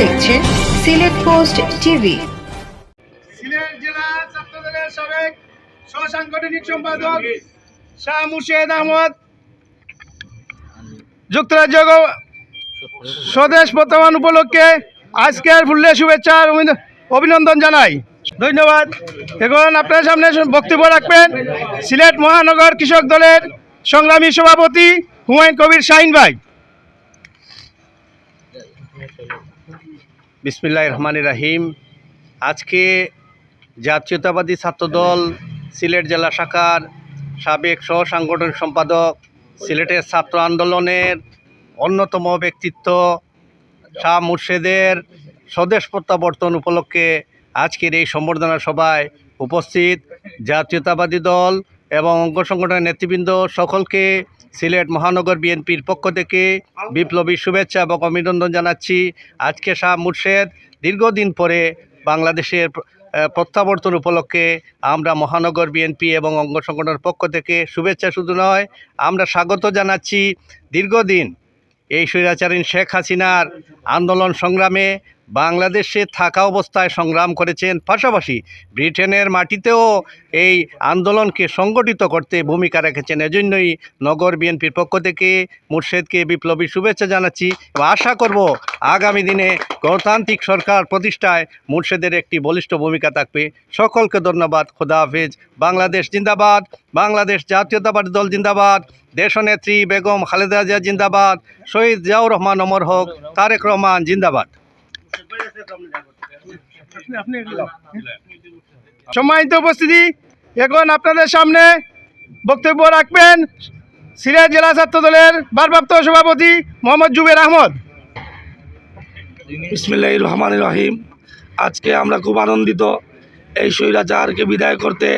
দেখছেন Sylhet post TV. Sylhet জেলা ছাত্রদলের সাবেক সহসাংগঠনিক সম্পাদক শাহ মুর্শেদ আহমদ, যুক্তরাজ্য স্বদেশ বর্তমান উপলক্ষে আজকের ফুল্লে শুভেচ্ছা অভিন- অভিনন্দন জানাই। ধন্যবাদ। এখন আপনার সামনে বক্তব্য রাখবেন সিলেট মহানগর কৃষক দলের সংগ্রামী সভাপতি হুমায়ুন কবির শাহিন ভাই। বিসমিল্লাহ রহমান রাহিম আজকে জাতীয়তাবাদী ছাত্রদল সিলেট জেলা শাখার সাবেক সহ সাংগঠনিক সম্পাদক, সিলেটের ছাত্র আন্দোলনের অন্যতম ব্যক্তিত্ব শাহ মুর্শেদের স্বদেশ প্রত্যাবর্তন উপলক্ষে আজকের এই সম্বর্ধনা সভায় উপস্থিত জাতীয়তাবাদী দল এবং অঙ্গ সংগঠনের নেতৃবৃন্দ সকলকে সিলেট মহানগর বিএনপির পক্ষ থেকে বিপ্লবী শুভেচ্ছা এবং অভিনন্দন জানাচ্ছি। আজকে শাহ মুর্শেদ দীর্ঘদিন পরে বাংলাদেশের প্রত্যাবর্তন উপলক্ষে আমরা মহানগর বিএনপি এবং অঙ্গ সংগঠনের পক্ষ থেকে শুভেচ্ছা শুধু নয় আমরা স্বাগত জানাচ্ছি। দীর্ঘদিন এই স্বৈরাচারীন শেখ হাসিনার আন্দোলন সংগ্রামে বাংলাদেশে থাকা অবস্থায় সংগ্রাম করেছেন পাশাপাশি ব্রিটেনের মাটিতেও এই আন্দোলনকে সংগঠিত করতে ভূমিকা রেখেছেন। এজন্যই নগর বিএনপির পক্ষ থেকে মুর্শেদকে বিপ্লবী শুভেচ্ছা জানাচ্ছি এবং আশা করব আগামী দিনে গণতান্ত্রিক সরকার প্রতিষ্ঠায় মুর্শেদের একটি বলিষ্ঠ ভূমিকা থাকবে। সকলকে ধন্যবাদ। খোদা হাফেজ। বাংলাদেশ জিন্দাবাদ। বাংলাদেশ জাতীয়তাবাদী দল জিন্দাবাদ। দেশনেত্রী বেগম খালেদা জিয়া জিন্দাবাদ। শহীদ জিয়াউর রহমান অমর হক। তারেক রহমান জিন্দাবাদ। সম্মানিত উপস্থিতি, এখন আপনাদের সামনে বক্তব্য রাখবেন সিলেট জেলা ছাত্র দলের ভারপ্রাপ্ত সভাপতি মোহাম্মদ জুবের আহমদ। বিসমিল্লাহ রহমান রহিম। আজকে আমরা খুব আনন্দিত এই স্বৈরাচারকে বিদায় করতে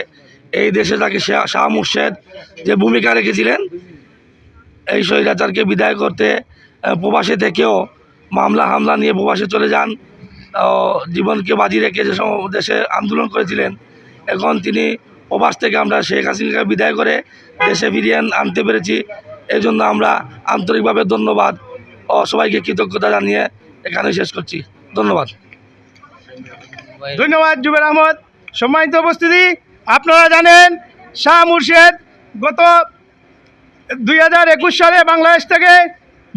এই দেশে তাকে শাহ মুর্শেদ যে ভূমিকা রেখেছিলেন। এই স্বৈরাচারকে বিদায় করতে প্রবাসে থেকেও মামলা হামলা নিয়ে প্রবাসে চলে যান। জীবনকে বাজি রেখে যে দেশে আন্দোলন করেছিলেন, এখন তিনি প্রবাস থেকে আমরা শেখ হাসিনাকে বিদায় করে দেশে ফিরিয়ে আনতে পেরেছি। এই জন্য আমরা আন্তরিকভাবে ধন্যবাদ ও সবাইকে কৃতজ্ঞতা জানিয়ে এখানে শেষ করছি। ধন্যবাদ। ধন্যবাদ জুবের আহমদ। সম্মানিত উপস্থিতি, আপনারা জানেন, শাহ মুর্শেদ গত দুই হাজার একুশ সালে বাংলাদেশ থেকে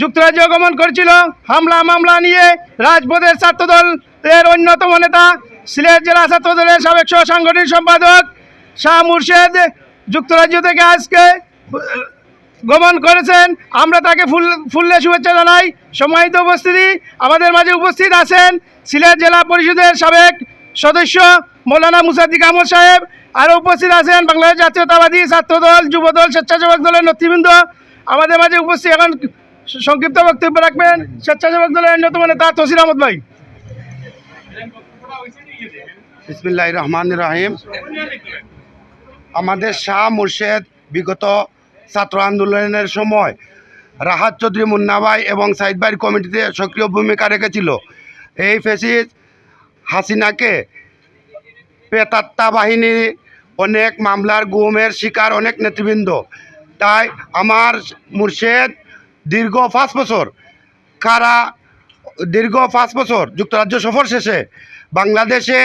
যুক্তরাজ্য গমন করেছিল। হামলা, মামলা নিয়ে রাজপথের ছাত্রদল, এর অন্যতম নেতা, সিলেট জেলা ছাত্রদলের সাবেক সহ সাংগঠনিক সম্পাদক শাহ মুর্শেদ যুক্তরাজ্য থেকে আজকে গমন করেছেন। আমরা তাকে ফুল, ফুললে শুভেচ্ছা জানাই। সম্মানিত উপস্থিতি, আমাদের মাঝে উপস্থিত আছেন সিলেট জেলা পরিষদের সাবেক সদস্য মৌলানা মুসাদ্দিক আহমদ সাহেব। আরও উপস্থিত আছেন বাংলাদেশ জাতীয়তাবাদী ছাত্রদল, যুবদল, স্বেচ্ছাসেবক দলের নেতৃবৃন্দ। আমাদের মাঝে উপস্থিত এখন সংক্ষিপ্ত বক্তব্য রাখবেন স্বেচ্ছাসেবক দলের অন্যতম নেতা তসির আহমদ ভাই। বিসমিল্লাহ রহমান রাহিম। আমাদের শাহ মুর্শেদ বিগত ছাত্র আন্দোলনের সময় রাহাত চৌধুরী মুন্নাভাই এবং সাইদ ভাইয়ের কমিটিতে সক্রিয় ভূমিকা রেখেছিল। এই ফেসিস হাসিনাকে পেতাত্তা বাহিনী অনেক মামলার গুমের শিকার অনেক নেতৃবৃন্দ। তাই আমার মুর্শেদ দীর্ঘ পাঁচ বছর। কারা দীর্ঘ পাঁচ বছর যুক্তরাজ্য সফর শেষে বাংলাদেশে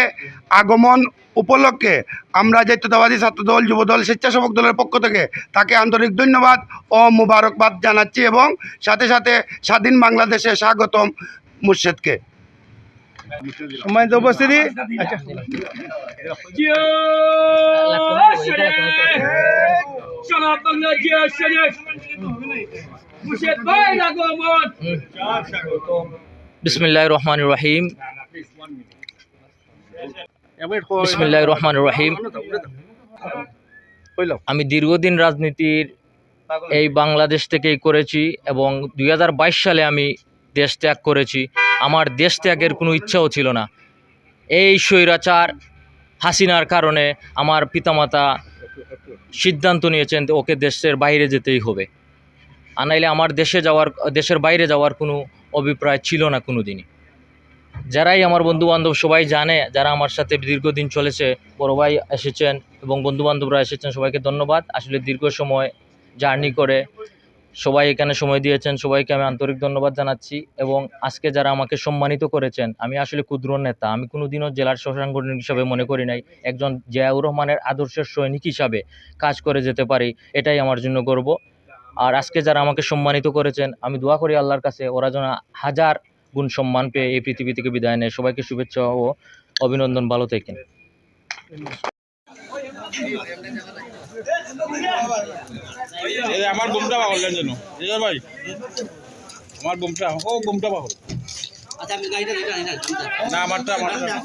আগমন উপলক্ষে আমরা জাতীয়তাবাদী ছাত্রদল যুবদল স্বেচ্ছাসেবক দলের পক্ষ থেকে তাকে আন্তরিক ধন্যবাদ ও মুবারকবাদ জানাচ্ছি এবং সাথে সাথে স্বাধীন বাংলাদেশে স্বাগতম মুর্শেদকে। সম্মানিত উপস্থিতি। আচ্ছা। রহমান রহিম রহমান রহিম আমি দীর্ঘদিন রাজনীতির এই বাংলাদেশ থেকেই করেছি এবং দুই হাজার বাইশ সালে আমি দেশ ত্যাগ করেছি। আমার দেশ ত্যাগের কোনো ইচ্ছাও ছিল না। এই স্বৈরাচার হাসিনার কারণে আমার পিতামাতা সিদ্ধান্ত নিয়েছেন ওকে দেশের বাইরে যেতেই হবে। আর নাইলে আমার দেশে যাওয়ার, দেশের বাইরে যাওয়ার কোনো অভিপ্রায় ছিল না কোনো দিনই যারাই আমার বন্ধু বান্ধব সবাই জানে, যারা আমার সাথে দীর্ঘদিন চলেছে, বড় ভাই এসেছেন এবং বন্ধু বান্ধবরা এসেছেন, সবাইকে ধন্যবাদ। আসলে দীর্ঘ সময় জার্নি করে সবাই এখানে সময় দিয়েছেন, সবাইকে আমি আন্তরিক ধন্যবাদ জানাচ্ছি এবং আজকে যারা আমাকে সম্মানিত করেছেন, আমি আসলে ক্ষুদ্র নেতা, আমি কোনোদিনও জেলার সাংগঠনিক হিসাবে মনে করি নাই, একজন জিয়াউর রহমানের আদর্শের সৈনিক হিসাবে কাজ করে যেতে পারি, এটাই আমার জন্য গর্ব। আর আজকে যারা আমাকে সম্মানিত করেছেন আমি দোয়া করি আল্লাহর কাছে ওরা যেন হাজার গুণ সম্মান পেয়ে এই পৃথিবী থেকে বিদায় নেয়। সবাইকে শুভেচ্ছা ও অভিনন্দন। ভালো থেকেন। আমার বোমটা ভাই আমার বোমটা ও বোমটা পাগল না আমারটা আমারটা।